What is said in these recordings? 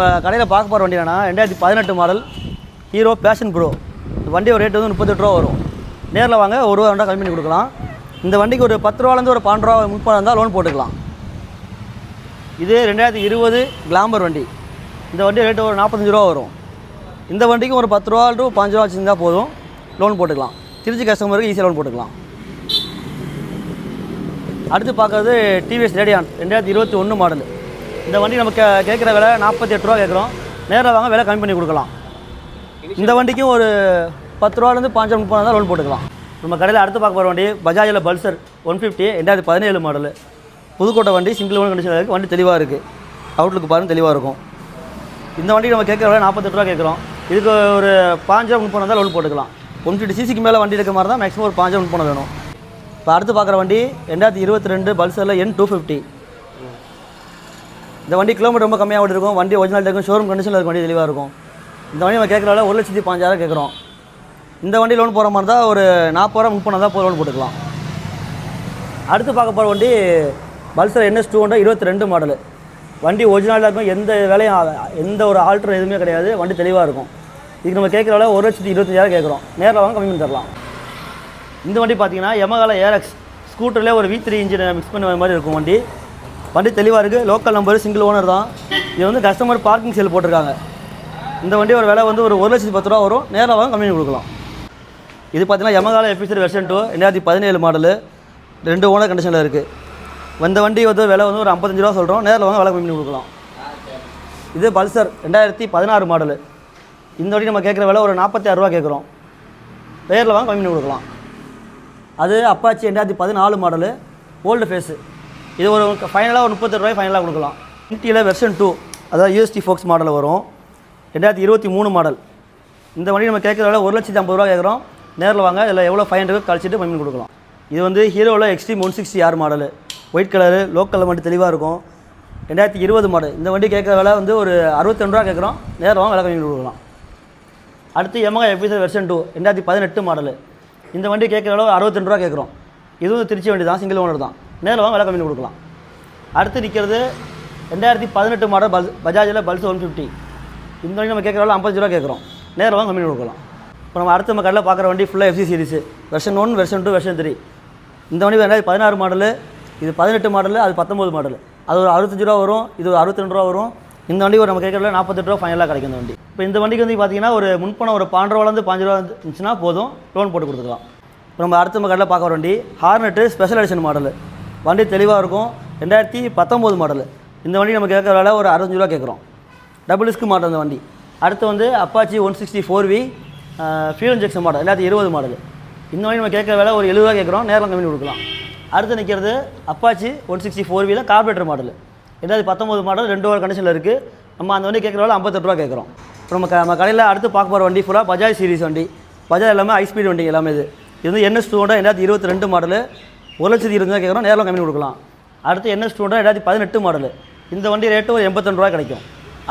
நம்ம கடையில் பார்க்க போகிற வண்டி என்னன்னா ரெண்டாயிரத்தி பதினெட்டு மாடல் ஹீரோ பேஷன் ப்ரோ இந்த வண்டியோட ரேட் வந்து முப்பத்தெட்டு ரூபா வரும். நேரில் வாங்க ஒரு ரூபா ரெண்டா கம்மி பண்ணி கொடுக்கலாம். இந்த வண்டிக்கு ஒரு பத்து ரூபாலேருந்து ஒரு பன்னெண்டு ரூபா முப்பது இருந்தால் லோன் போட்டுக்கலாம். இது ரெண்டாயிரத்தி இருபது கிளாம்பர் வண்டி. இந்த வண்டி ரேட்டு ஒரு நாற்பத்தஞ்சு ரூபா வரும். இந்த வண்டிக்கும் ஒரு பத்து ரூபா டு பாஞ்சு ரூபா வச்சுருந்தா போதும். லோன் போட்டுக்கலாம். திருச்சி கஸ்டமருக்கு ஈஸியாக லோன் போட்டுக்கலாம். அடுத்து பார்க்கறது டிவிஎஸ் ரேடியான் ரெண்டாயிரத்தி இருபத்தி ஒன்று மாடல் இந்த வண்டி நம்ம கே கேட்குற விலை நாற்பத்தி எட்டு ரூபா கேட்குறோம். நேரில் வாங்க விலை கம்மி பண்ணி கொடுக்கலாம். இந்த வண்டிக்கும் ஒரு பத்து ரூபாலேருந்து பாஞ்சு முப்பது தான் லோன் போட்டுக்கலாம். நம்ம கடையில் அடுத்து பார்க்க போகிற வண்டி பஜாஜில் பல்சர் ஒன் ஃபிஃப்டி ரெண்டாயிரத்தி பதினேழு மாடல் புதுக்கோட்டை வண்டி சிங்கிள் ஓன் கண்டிஷனில் இருக்குது வண்டி தெளிவாக இருக்குது அவுட்லுக்கு பாருங்க தெளிவாக இருக்கும். இந்த வண்டிக்கு நம்ம கேட்குற விலை நாற்பத்தெட்டு ரூபா கேட்குறோம். இதுக்கு ஒரு பாஞ்சு முப்பது தான் லோன் போட்டுக்கலாம். ஒன் ஃபிஃப்டி சிசிக்கு மேலே வண்டி இருக்க மாதிரி தான் மேக்ஸிமம் ஒரு பாஞ்சு முப்பது வேணும். இப்போ அடுத்து பார்க்குற வண்டி ரெண்டாயிரத்தி இருபத்தி ரெண்டு பல்சரில் என் டூ ஃபிஃப்டி இந்த வண்டி கிலோமீட்டர் ரொம்ப கம்மியாக இருக்கும். வண்டி ஒரிஜினல் இருக்கும். ஷோரூம் கண்டிஷனில் இருக்க வண்டி தெளிவாக இருக்கும். இந்த வண்டி நம்ம கேட்குறால ஒரு லட்சத்தி பாஞ்சாயிரம் கேட்குறோம். இந்த வண்டி லோன் போகிற மாதிரி தான் ஒரு நாற்பது ரூபா முப்பது தான் லோன் போட்டுக்கலாம். அடுத்து பார்க்க போகிற வண்டி பல்சர் என்எஸ் டூ ஹண்ட்ரட் இருபத்தி ரெண்டு மாடலு வண்டி ஒரிஜினலாக இருக்கும். எந்த வேலையும் எந்த ஒரு ஆல்ட்ரு எதுவுமே கிடையாது. வண்டி தெளிவாக இருக்கும். இதுக்கு நம்ம கேட்குற ஒரு லட்சத்தி இருபத்தஞ்சாயிரம் கேட்குறோம். நேரில் வாங்க கம்மி பண்ணி தரலாம். இந்த வண்டி பார்த்தீங்கன்னா எமகால ஏரக்ஸ் ஸ்கூட்டர்லேயே ஒரு வி த்ரீ இன்ஜின் மிக்ஸ் பண்ண மாதிரி இருக்கும் வண்டி. வண்டி தெளிவாக இருக்குது லோக்கல் நம்பர் சிங்கிள் ஓனர் தான். இது வந்து கஸ்டமர் பார்க்கிங் சேல் போட்டிருக்காங்க. இந்த வண்டியோட விலை வந்து ஒரு ஒரு லட்சத்தி பத்து ரூபா வரும். நேரில் வாங்க கம்மி கொடுக்கலாம். இது பார்த்தீங்கன்னா எமகால எஃபிசர் வெர்ஷன் டூ ரெண்டாயிரத்தி பதினேழு மாடலு ரெண்டு ஓனர் கண்டிஷனில் இருக்குது இந்த வண்டி வந்து விலை வந்து ஒரு ஐம்பத்தஞ்சு ரூபா சொல்கிறோம் நேரில் வாங்க விலை கம்மி கொடுக்கலாம். இது பல்சர் ரெண்டாயிரத்தி பதினாறு மாடலு இந்த வண்டி நம்ம கேட்குற விலை ஒரு நாற்பத்தி ஆறு ரூபா கேட்குறோம். நேரில் வாங்க கம்மி பண்ணி கொடுக்கலாம். அது அப்பாச்சி ரெண்டாயிரத்தி பதினாலு மாடலு ஓல்டு ஃபேஸு இது ஒரு ஃபைனலாக ஒரு முப்பத்தெட்டு ரூபாய் ஃபைனலாக கொடுக்கலாம். இன்டியில் வெர்ஷன் டூ அதாவது யூஎஸ்டி ஃபோக்ஸ் மாடலில் வரும். ரெண்டாயிரத்தி இருபத்தி மூணு மாடல் இந்த வண்டி நம்ம கேட்குறதால ஒரு லட்சத்தி ஐம்பது ரூபா கேட்குறோம். நேரில் வாங்க இதில் எவ்வளோ ஃபைவ் ஹண்ட்ரட் கழிச்சிட்டு கம்மி கொடுக்கலாம். இது வந்து ஹீரோவில் Xtreme one sixty R model white colour local மட்டும் தெளிவாக இருக்கும். ரெண்டாயிரத்தி இருபது மாடல் இந்த வண்டி கேட்குற விலை வந்து ஒரு அறுபத்தெண்டு ரூபா கேட்குறோம். நேரில் வாங்க விலை கம்மி கொடுக்கலாம். அடுத்து எமகா எஃபிசர் வெர்ஷன் டூ ரெண்டாயிரத்தி பதினெட்டு மாடலு இந்த வண்டி கேட்குற அளவு அறுபத்தெண்டு ரூபா கேட்குறோம். இதுவும் திருச்சி வண்டி தான் சிங்கிள் ஓனர் தான். நேரில் வாங்க விலை கம்மி கொடுக்கலாம். அடுத்து நிற்கிறது ரெண்டாயிரத்தி பதினெட்டு மாடல் பல் பஜாஜில் பல்ஸ் ஒன் ஃபிஃப்டி இந்த வண்டி நம்ம கேட்குற ஐம்பது ஐம்பத்தஞ்சு ரூபா கேட்குறோம். நேரில் வாங்க கம்மி கொடுக்கலாம். இப்போ நம்ம அடுத்த நம்ம கடையில் பார்க்குற வண்டி ஃபுல்லாக FC series version one version two version three இந்த வண்டி ரெண்டாயிரத்தி பதினாறு மாடலு இது பதினெட்டு மாடலு அது பத்தொம்போது மாடலு. அது ஒரு அறுபத்தஞ்சு ரூபா வரும் இது ஒரு அறுபத்தி ரூபா வரும். இந்த வண்டி ஒரு நம்ம கேட்குறதுல நாற்பத்தெட்டு ரூபா ஃபைனலாக கிடைக்கும் இந்த வண்டி. இப்போ இந்த வண்டிக்கு வந்து பார்த்தீங்கன்னா ஒரு முன்பணம் ஒரு பன்னெண்டு ரூபாலேருந்து பாஞ்சு ரூபா இருந்துச்சுன்னா போதும் லோன் போட்டு கொடுத்துக்கலாம். இப்போ நம்ம அடுத்த நம்ம கடையில் பார்க்குற வண்டி ஹார்னெட்டு ஸ்பெஷல் எடிஷன் மாடலு. வண்டி தெளிவாக இருக்கும். ரெண்டாயிரத்தி பத்தொம்போது மாடலு இந்த வண்டி நம்ம கேட்குற வேலை ஒரு அறுபஞ்சு ரூபா கேட்குறோம். டபுள் டிஸ்க் மாடல் அந்த வண்டி. அடுத்து வந்து Apache one sixty four V fuel injection model ரெண்டாயிரத்தி இருபது மாடல் இந்த வண்டி நம்ம கேட்குற வேலை ஒரு எழுபது ரூபா கேட்குறோம். நேரில் கம்மி கொடுக்கலாம். அடுத்து நிற்கிறது அப்பாச்சி ஒன் சிக்ஸ்டி ஃபோர் வியில் கார்பரேட்டர் மாடல் ரெண்டாயிரத்தி பத்தொம்போது மாடல் ரெண்டு ஒரு கண்டிஷனில் இருக்குது நம்ம அந்த வண்டி கேட்குற வேலை ஐம்பத்தெட்டு ரூபா கேட்குறோம். இப்போ நம்ம க- நம்ம கடையில் அடுத்து பார்க்க போகிற வண்டி ஃபுல்லாக பஜாஜ் சீரிஸ் வண்டி. பஜாஜ் எல்லாமே ஹை ஸ்பீட் வண்டி எல்லாமே இது. இது வந்து என்எஸ் டூ ஹண்ட்ரட் ரெண்டாயிரத்தி இருபத்தி ரெண்டு மாடலு ஒரு லட்சத்தி இருபது கேட்குறோம் நேரில் கம்மி கொடுக்கலாம். அடுத்து என்எஸ் டூ ரெண்டாயிரத்தி பதினெட்டு மாடல் இந்த வண்டி ரேட்டு ஒரு எண்பத்தெண்டு ரூபா கிடைக்கும்.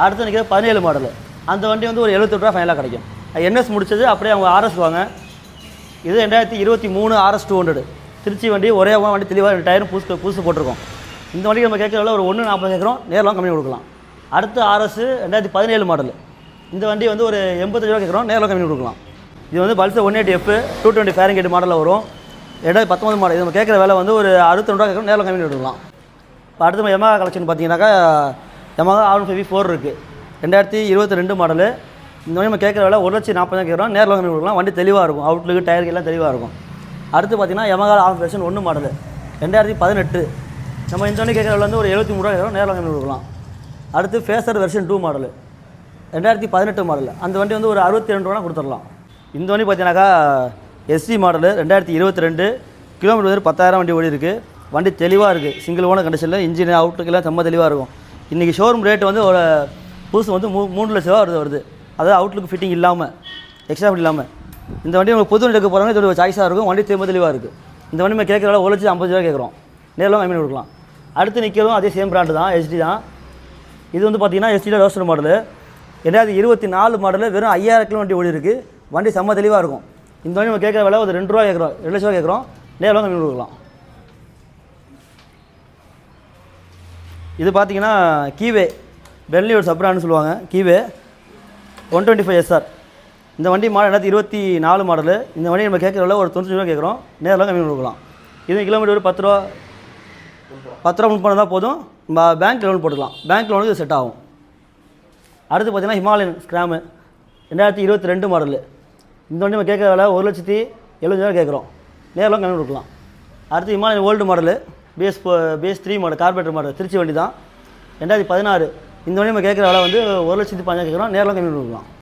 அடுத்து நிற்கிற பதினேழு மாடல் அந்த வண்டி வந்து ஒரு எழுபத்தெட்டு ரூபா ஃபைனலாக கிடைக்கும். என்எஸ் முடிச்சது அப்படியே அவங்க ஆர்எஸ் வாங்க. இது ரெண்டாயிரத்தி இருபத்தி மூணு ஆர்எஸ் டூ ஹண்ட்ரட் திருச்சி வண்டி ஒரே வண்டி தெளிவாக டயரும் புதுசு புதுசு போட்டிருக்கோம். இந்த வண்டிக்கு நம்ம கேட்குறதுல ஒரு ஒன்று நாற்பது கேட்குறோம் நேரில் கம்மி கொடுக்கலாம். அடுத்து ஆர்எஸ் ரெண்டாயிரத்தி பதினேழு மாடல் இந்த வண்டி வந்து ஒரு எண்பத்தஞ்சு ரூபா கேட்குறோம் நேரில் கம்மி கொடுக்கலாம். இது வந்து Pulsar one eighty F two twenty ஃபேரங்கேட் மாடலில் வரும். ரெண்டாயிரத்தி பத்தொம்பது மாடல் இது நம்ம கேட்குற வேலை வந்து ஒரு அறுபத்தி ரூபா கேட்குறோம் நேரில் கம்மி கொடுக்கலாம் இப்போ அடுத்து நம்ம எமகா கலெக்ஷன் பார்த்தீங்கன்னாக்கா எமகா ஆர் ஃபைவ் ஃபோர் இருக்குது ரெண்டாயிரத்தி இருபத்தி ரெண்டு மாடலு இந்த மாதிரி நம்ம கேட்குற வேலை ஒரு லட்சம் நாற்பது கேட்குறோம். நேரில் கம்மி கொடுக்கலாம் வண்டி தெளிவாக இருக்கும். அவுட்லுக்கு டயருக்கு எல்லாம் தெளிவாக இருக்கும். அடுத்து பார்த்தீங்கன்னா எமகா ஆர் வெர்ஷன் ஒன்று மாடலு ரெண்டாயிரத்தி பதினெட்டு. நம்ம இந்த வண்டி கேட்குற வேலை வந்து ஒரு எழுபத்தி மூணு ரூபா கேட்குறோம். நேரில் கம்மி கொடுக்கலாம் அடுத்து ஃபேசர் வெர்ஷன் டூ மாடலு ரெண்டாயிரத்தி பதினெட்டு மாடல் அந்த வண்டி வந்து ஒரு அறுபத்தி ரெண்டு ரூபா கொடுத்துடலாம். இந்த வண்டி பார்த்தீங்கன்னாக்கா எஸ்சி மாடலு ரெண்டாயிரத்தி இருபத்தி ரெண்டு கிலோமீட்டர் பத்தாயிரம் வண்டி ஓடி இருக்குது வண்டி தெளிவாக இருக்குது சிங்கிள் ஓன கண்டிஷனில் இன்ஜின் அவுட்லுக்கெல்லாம் செம்ம தெளிவாக இருக்கும். இன்றைக்கி ஷோரூம் ரேட் வந்து ஒரு புதுசு வந்து மூ மூணு லட்ச ரூபா வருது வருது. அதாவது அவுட்லுக்கு ஃபிட்டிங் இல்லாமல் எக்ஸ்ட்ரா ஃபிட் இல்லாமல் இந்த வண்டி உங்களுக்கு புது வண்டி எடுக்க போகிறாங்க இது ஒரு சாய்ஸாக இருக்கும். வண்டி தெளிவாக தெளிவாக இருக்குது இந்த வண்டி நம்ம கேட்குற ஒரு லட்சம் ஐம்பது ரூபா கேட்குறோம் நேரில் கம்மி கொடுக்கலாம். அடுத்து நிற்கிறதும் அதே சேம் பிராண்டு தான் எஸ்டி தான். இது வந்து பார்த்தீங்கன்னா எஸ்டியில் ரோஸ்டர் மாடலு. ரெண்டாயிரத்தி இருபத்தி நாலு மாடலு வெறும் ஐயாயிரம் கிலோ வண்டி ஓடி இருக்குது வண்டி செம்ம தெளிவாக இருக்கும். இந்த வண்டி நம்ம கேட்குற விலை ஒரு ரெண்டு ரூபா கேட்குறோம் ரெண்டு லட்ச ரூபா கேட்குறோம். நேரில் கம்மி கொடுக்கலாம். இது பார்த்தீங்கன்னா கீவே பெர்லி ஒரு சப்ரான்னு சொல்லுவாங்க Keeway. One twenty five SR இந்த வண்டி மாடல் ரெண்டாயிரத்தி இருபத்தி நாலு மாடலு. இந்த வண்டி நம்ம கேட்குறதுல ஒரு தொண்ணூறு ரூபா கேட்குறோம். நேரில் கம்மி கொடுக்கலாம். இது கிலோமீட்டர் ஒரு பத்து ரூபா பத்து ரூபா முன் பண்ணால் போதும். நம்ம பேங்க் லோன் போட்டுக்கலாம். பேங்க் லோனுக்கு இது செட் ஆகும். அடுத்து பார்த்தீங்கன்னா ஹிமாலயன் ஸ்கிராமு ரெண்டாயிரத்தி இருபத்தி ரெண்டு மாடலு. இந்த வண்டி நம்ம கேட்குற விலை ஒரு லட்சத்தி எழுபதாயிரம் கேட்குறோம். நேரில் கம்மி கொடுக்கலாம். அடுத்து Himalayan old model BS BS three model carburettor model Trichy வண்டி தான் ரெண்டாயிரத்தி பதினாறு இந்த வண்டி நம்ம கேட்குற விலை வந்து ஒரு லட்சத்தி பதினஞ்சு கேட்குறோம். நேரில் கம்மி கொடுக்கலாம்.